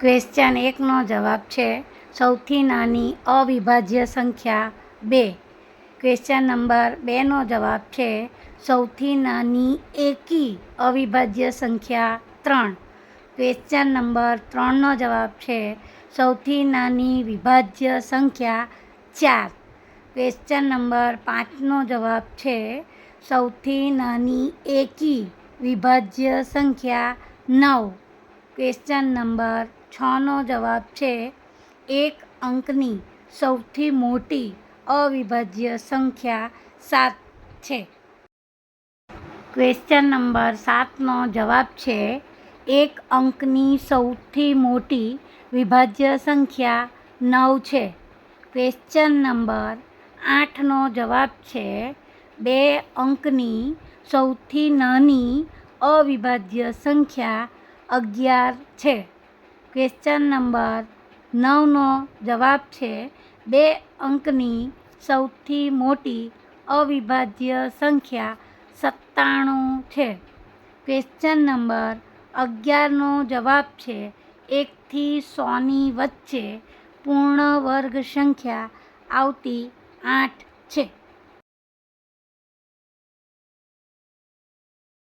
Question એકનો જવાબ છે, સૌથી નાની અવિભાજ્ય સંખ્યા બે. ક્વેશ્ચન નંબર બેનો જવાબ છે, સૌથી નાની એકી અવિભાજ્ય સંખ્યા ત્રણ. ક્વેશ્ચન નંબર ત્રણનો જવાબ છે, સૌથી નાની વિભાજ્ય સંખ્યા ચાર. ક્વેશ્ચન નંબર પાંચનો જવાબ છે, સૌથી નાની એકી વિભાજ્ય સંખ્યા નવ. ક્વેશ્ચન નંબર છનો જવાબ છે, એક અંકની સૌથી મોટી અવિભાજ્ય સંખ્યા સાત છે. ક્વેશ્ચન નંબર સાતનો જવાબ છે, એક અંકની સૌથી મોટી વિભાજ્ય સંખ્યા નવ છે. ક્વેશ્ચન નંબર આઠનો જવાબ છે, બે અંકની સૌથી નાની અવિભાજ્ય સંખ્યા અગિયાર છે. ક્વેશ્ચન નંબર નવનો જવાબ છે, બે અંકની સૌથી મોટી અવિભાજ્ય સંખ્યા સત્તાણું છે. ક્વેશ્ચન નંબર અગિયારનો જવાબ છે, એકથી સોની વચ્ચે પૂર્ણ વર્ગ સંખ્યા આવતી આઠ છે.